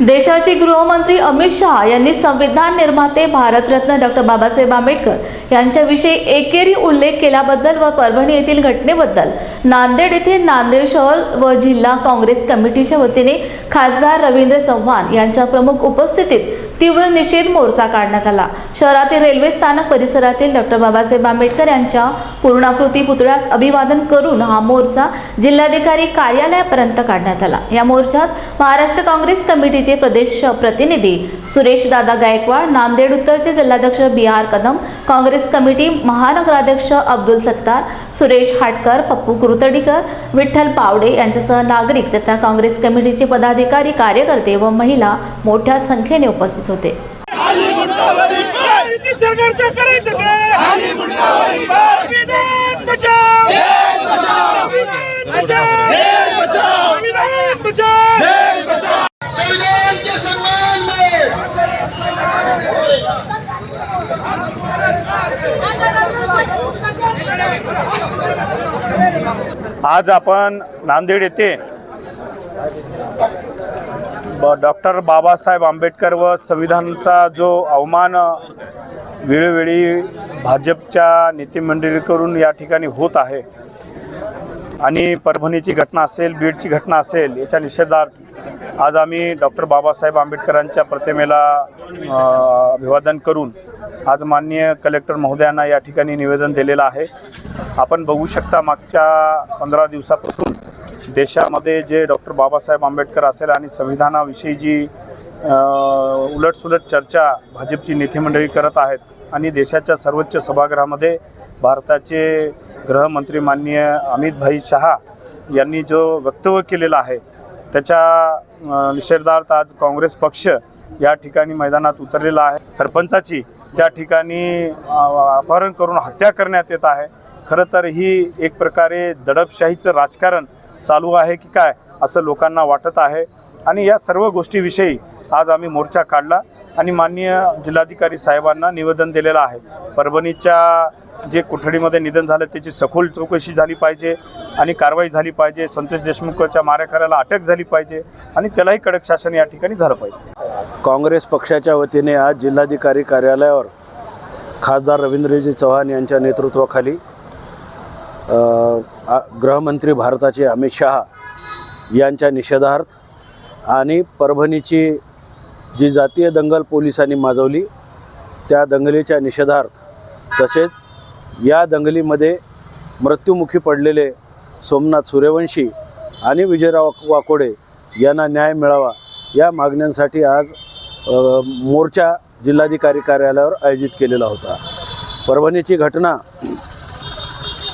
देशाचे गृहमंत्री अमित शहा यांनी संविधान निर्माते भारतरत्न डॉक्टर बाबासाहेब आंबेडकर यांच्याविषयी एकेरी उल्लेख केल्याबद्दल व परभणी येथील घटनेबद्दल नांदेड येथे नांदेड शहर व जिल्हा काँग्रेस कमिटीच्या वतीने खासदार रवींद्र चव्हाण यांच्या प्रमुख उपस्थितीत तीव्र निषेध मोर्चा काढण्यात आला. शहरातील रेल्वे स्थानक परिसरातील डॉक्टर बाबासाहेब आंबेडकर यांच्या पूर्णाकृती पुतळ्यास अभिवादन करून हा मोर्चा जिल्हाधिकारी कार्यालयापर्यंत काढण्यात आला. या मोर्चात महाराष्ट्र काँग्रेस कमिटीचे प्रदेश प्रतिनिधी सुरेश दादा गायकवाड नांदेड उत्तरचे जिल्हाध्यक्ष B R Kadam Congress committee महानगराध्यक्ष Abdul Sattar Suresh Hatkar Pappu Kurtadikar Vitthal Pawde यांच्यासह नागरिक तथा काँग्रेस कमिटीचे पदाधिकारी कार्यकर्ते व महिला मोठ्या संख्येने उपस्थित होते. संविधान के सम्मान में आज आपण नांदेड येथे ब डॉक्टर बाबासाहेब आंबेडकर व संविधानाचा जो अवमान वेळोवेळी भाजपच्या नेतेमंडळीकडून या ठिकाणी होत आहे आणि परभणीची घटना असेल बीडची घटना असेल याच्या निषेधार्थ आज आम्ही डॉक्टर बाबासाहेब आंबेडकरांच्या प्रतिमेला अभिवादन करून आज माननीय कलेक्टर महोदयांना या ठिकाणी निवेदन दिलेलं आहे. आपण बघू शकता मागच्या पंधरा दिवसापासून देशामध्ये जे डॉक्टर बाबासाहेब आंबेडकर असेल आणि संविधानाविषयी जी उलटसुलट चर्चा भाजपची नेते मंडळी करत आहेत आणि देशाच्या सर्वोच्च सभागृहामध्ये भारताचे गृहमंत्री माननीय अमित भाई शहा यांनी जो वक्तव्य केलेलं आहे त्याच्या निषेधार्थ आज काँग्रेस पक्ष या ठिकाणी मैदानात उतरलेला आहे. सरपंचाची त्या ठिकाणी अपहरण करून हत्या करण्यात येत आहे. खरं तर ही एक प्रकारे दडपशाहीचं राजकारण चालू आहे की काय असं लोकांना वाटत आहे. आणि या सर्व गोष्टीविषयी आज आम्ही मोर्चा काढला आणि माननीय जिल्हाधिकारी साहेबांना निवेदन दिलेलं आहे. परभणीच्या जे कोठडीमध्ये निधन झालं त्याची सखोल चौकशी झाली पाहिजे आणि कारवाई झाली पाहिजे. संतोष देशमुखच्या मारेकऱ्याला अटक झाली पाहिजे आणि त्यालाही कडक शासन या ठिकाणी झालं पाहिजे. काँग्रेस पक्षाच्या वतीने आज जिल्हाधिकारी कार्यालयावर खासदार रवींद्रजी चव्हाण यांच्या नेतृत्वाखाली आ- गृहमंत्री भारताचे अमित शहा यांच्या निषेधार्थ आणि परभणीची जी जातीय दंगल पोलिसांनी माजवली त्या दंगलीच्या निषेधार्थ तसेच या दंगलीमध्ये मृत्युमुखी पडलेले सोमनाथ सूर्यवंशी आणि विजयराव वाकोडे यांना न्याय मिळावा या मागण्यांसाठी आज मोर्चा जिल्हाधिकारी कार्यालयावर आयोजित केलेला होता. परभणीची घटना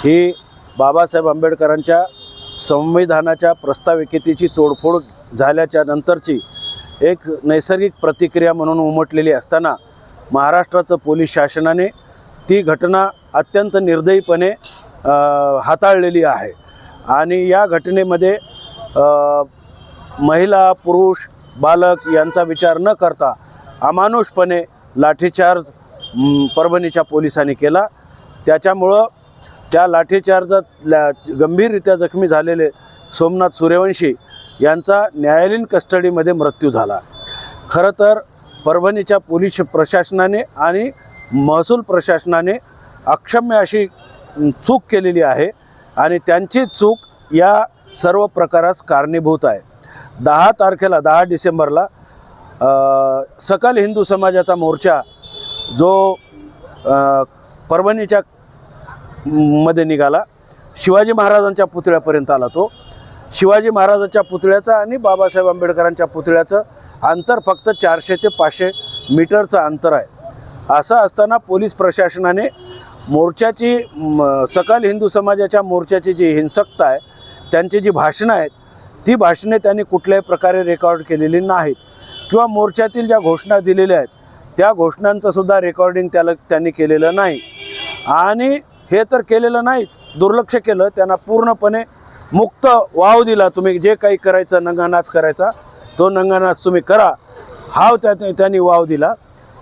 ही बाबासाहेब आंबेडकरांच्या संविधानाच्या प्रस्ताविकेची तोडफोड झाल्याच्या नंतरची एक नैसर्गिक प्रतिक्रिया म्हणून उमटलेली असताना महाराष्ट्राचं पोलीस शासनाने ती घटना अत्यंत निर्दयीपणे हाताळलेली आहे. आणि या घटनेमध्ये महिला पुरुष बालक यांचा विचार न करता अमानुषपणे लाठीचार्ज परभणीच्या पोलिसांनी केला. त्याच्यामुळं त्या लाठीचार्जात गंभीररित्या जखमी झालेले सोमनाथ सूर्यवंशी यांचा न्यायालयीन कस्टडीमध्ये मृत्यू झाला. खरं तर परभणीच्या पोलीस प्रशासनाने आणि महसूल प्रशासनाने अक्षम्य अशी चूक केलेली आहे आणि त्यांची चूक या सर्व प्रकारास कारणीभूत आहे. दहा तारखेला दहा डिसेंबरला सकल हिंदू समाजाचा मोर्चा जो परभणीच्या मध्ये निघाला शिवाजी महाराजांच्या पुतळ्यापर्यंत आला तो. शिवाजी महाराजांच्या पुतळ्याचा आणि बाबासाहेब आंबेडकरांच्या पुतळ्याचं अंतर फक्त चारशे ते पाचशे मीटरचं अंतर आहे. असं असताना पोलीस प्रशासनाने मोर्चाची म, सकल हिंदू समाजाच्या मोर्चाची जी हिंसकता आहे त्यांची जी भाषणं आहेत ती भाषणे त्यांनी कुठल्याही प्रकारे रेकॉर्ड केलेली नाहीत. किंवा मोर्चातील ज्या घोषणा दिलेल्या आहेत त्या घोषणांचंसुद्धा रेकॉर्डिंग त्याला त्यांनी केलेलं नाही. आणि हे तर केलेलं नाहीच. दुर्लक्ष केलं त्यांना पूर्णपणे मुक्त वाव दिला तुम्ही. जे काही करायचं नंगानाच करायचा तो नंगानाच तुम्ही करा. हाव त्या त्या- त्यांनी वाव दिला.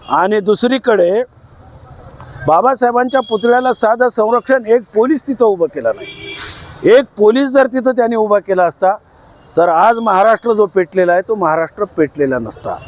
आणि दुसरीकडे बाबासाहेबांच्या पुतळ्याला साधं संरक्षण एक पोलीस तिथं उभं केलं नाही. एक पोलीस जर तिथं त्यांनी उभा केला असता तर आज महाराष्ट्र जो पेटलेला आहे तो महाराष्ट्र पेटलेला नसता.